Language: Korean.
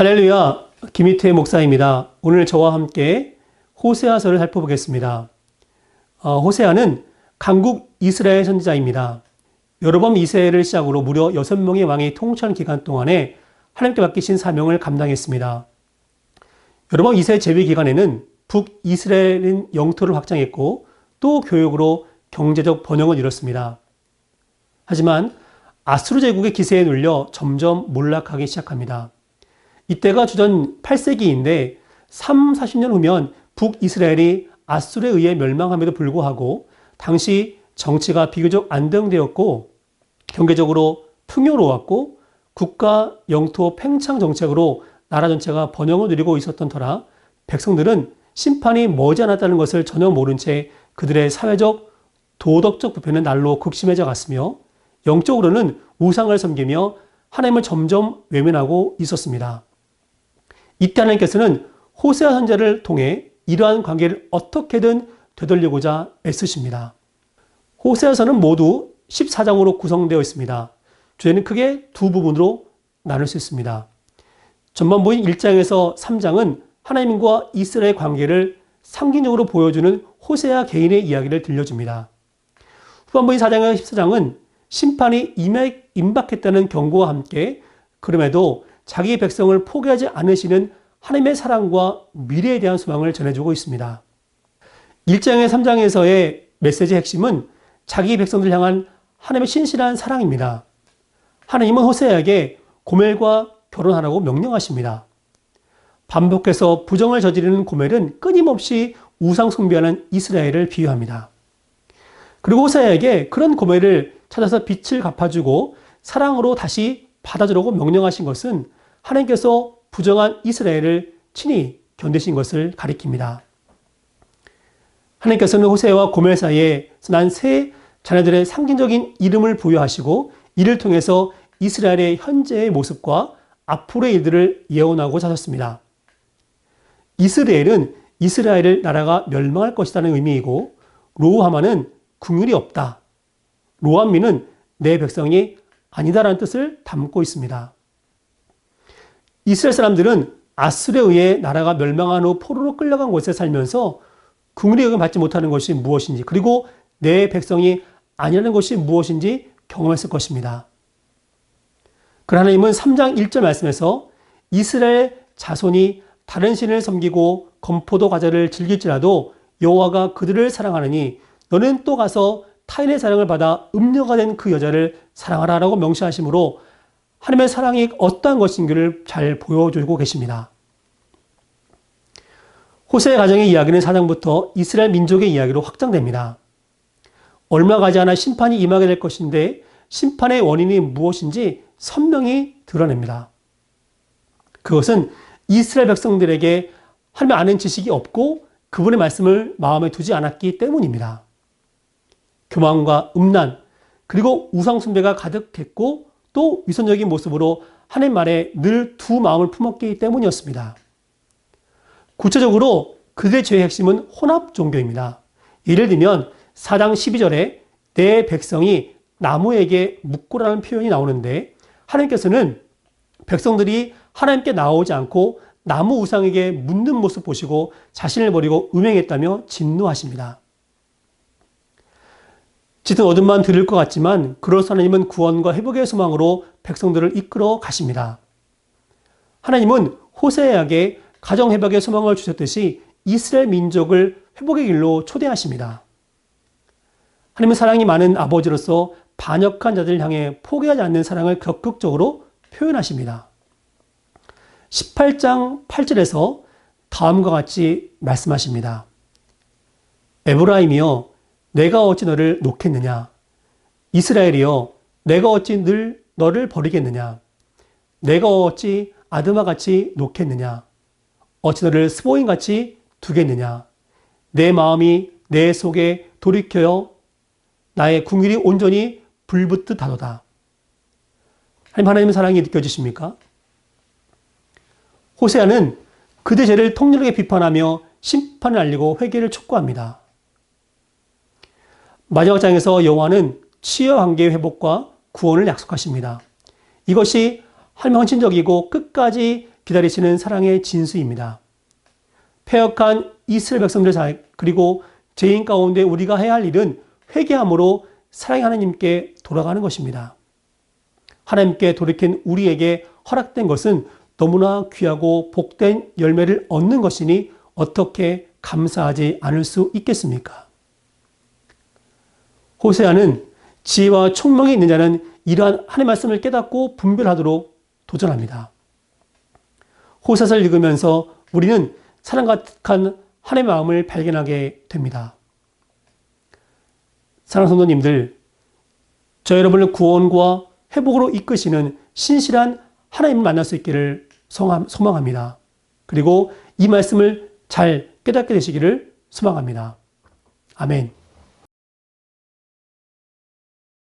할렐루야, 김희태 목사입니다. 오늘 저와 함께 호세아서를 살펴보겠습니다. 어, 호세아는 강국 이스라엘 선지자입니다. 여로밤 2세를 시작으로 무려 6명의 왕이 통치하는 기간 동안에 하나님께 맡기신 사명을 감당했습니다. 여로밤 2세 재위 기간에는 북 이스라엘인 영토를 확장했고 또 교육으로 경제적 번영을 이뤘습니다. 하지만 아수르 제국의 기세에 눌려 점점 몰락하기 시작합니다. 이때가 주전 8세기인데 3, 40년 후면 북이스라엘이 아수르에 의해 멸망함에도 불구하고 당시 정치가 비교적 안정되었고 경제적으로 풍요로웠고 국가 영토 팽창 정책으로 나라 전체가 번영을 누리고 있었던 터라 백성들은 심판이 머지않았다는 것을 전혀 모른 채 그들의 사회적 도덕적 부패는 날로 극심해져 갔으며 영적으로는 우상을 섬기며 하나님을 점점 외면하고 있었습니다. 이때 하나님께서는 호세아 선자를 통해 이러한 관계를 어떻게든 되돌리고자 애쓰십니다. 호세아서는 모두 14장으로 구성되어 있습니다. 주제는 크게 두 부분으로 나눌 수 있습니다. 전반부인 1장에서 3장은 하나님과 이스라엘 관계를 상징적으로 보여주는 호세아 개인의 이야기를 들려줍니다. 후반부인 4장과 14장은 심판이 임박했다는 경고와 함께 그럼에도 자기 백성을 포기하지 않으시는 하나님의 사랑과 미래에 대한 소망을 전해주고 있습니다. 1장의 3장에서의 메시지 핵심은 자기 백성들 향한 하나님의 신실한 사랑입니다. 하나님은 호세에게 고멜과 결혼하라고 명령하십니다. 반복해서 부정을 저지르는 고멜은 끊임없이 우상 숭배하는 이스라엘을 비유합니다. 그리고 호세에게 그런 고멜을 찾아서 빛을 갚아주고 사랑으로 다시 받아주라고 명령하신 것은 하나님께서 부정한 이스라엘을 친히 견디신 것을 가리킵니다. 하나님께서는 호세와 고멜 사이에 난세 자녀들의 상징적인 이름을 부여하시고 이를 통해서 이스라엘의 현재의 모습과 앞으로의 일들을 예언하고 자셨습니다. 이스라엘은 이스라엘을 나라가 멸망할 것이라는 의미이고 로하마는 궁율이 없다. 로암미는 내 백성이 아니다라는 뜻을 담고 있습니다. 이스라엘 사람들은 아스에 의해 나라가 멸망한 후 포로로 끌려간 곳에 살면서 국민의 여김 받지 못하는 것이 무엇인지 그리고 내 백성이 아니라는 것이 무엇인지 경험했을 것입니다. 그러나 하나님은 3장 1절 말씀에서 이스라엘 자손이 다른 신을 섬기고 건포도 과자를 즐길지라도 여호와가 그들을 사랑하느니 너는 또 가서 타인의 사랑을 받아 음녀가 된 그 여자를 사랑하라라고 명시하시므로 하나님의 사랑이 어떠한 것인지를 잘 보여주고 계십니다. 호세의 가정의 이야기는 사장부터 이스라엘 민족의 이야기로 확장됩니다. 얼마 가지 않아 심판이 임하게 될 것인데 심판의 원인이 무엇인지 선명히 드러냅니다. 그것은 이스라엘 백성들에게 하나님 아는 지식이 없고 그분의 말씀을 마음에 두지 않았기 때문입니다. 교만과 음란, 그리고 우상숭배가 가득했고 또 위선적인 모습으로 하나님 말에 늘 두 마음을 품었기 때문이었습니다. 구체적으로 그들의 죄의 핵심은 혼합 종교입니다. 예를 들면 4장 12절에 내 백성이 나무에게 묻고라는 표현이 나오는데 하나님께서는 백성들이 하나님께 나오지 않고 나무 우상에게 묻는 모습 보시고 자신을 버리고 음행했다며 진노하십니다. 짙은 어둠만 들을 것 같지만 그로서 하나님은 구원과 회복의 소망으로 백성들을 이끌어 가십니다. 하나님은 호세에게 가정 회복의 소망을 주셨듯이 이스라엘 민족을 회복의 길로 초대하십니다. 하나님은 사랑이 많은 아버지로서 반역한 자들을 향해 포기하지 않는 사랑을 적극적으로 표현하십니다. 18장 8절에서 다음과 같이 말씀하십니다. 에브라임이여 내가 어찌 너를 놓겠느냐? 이스라엘이여, 내가 어찌 늘 너를 버리겠느냐? 내가 어찌 아드마 같이 놓겠느냐? 어찌 너를 스보인 같이 두겠느냐? 내 마음이 내 속에 돌이켜요. 나의 궁일이 온전히 불붙듯 하도다. 하나님 하나님의 사랑이 느껴지십니까? 호세아는 그대 죄를 통렬하게 비판하며 심판을 알리고 회개를 촉구합니다. 마지막 장에서 여호와는 치유 관계의 회복과 구원을 약속하십니다. 이것이 하나님 헌신적이고 끝까지 기다리시는 사랑의 진수입니다. 폐역한 이스라엘 백성들 그리고 죄인 가운데 우리가 해야 할 일은 회개함으로 사랑의 하나님께 돌아가는 것입니다. 하나님께 돌이킨 우리에게 허락된 것은 너무나 귀하고 복된 열매를 얻는 것이니 어떻게 감사하지 않을 수 있겠습니까? 호세아는 지혜와 총명이 있는 자는 이러한 하나님의 말씀을 깨닫고 분별하도록 도전합니다. 호세아를 읽으면서 우리는 사랑 가득한 하나님의 마음을 발견하게 됩니다. 사랑하는 성도님들, 저 여러분을 구원과 회복으로 이끄시는 신실한 하나님을 만날 수 있기를 소망합니다. 그리고 이 말씀을 잘 깨닫게 되시기를 소망합니다. 아멘.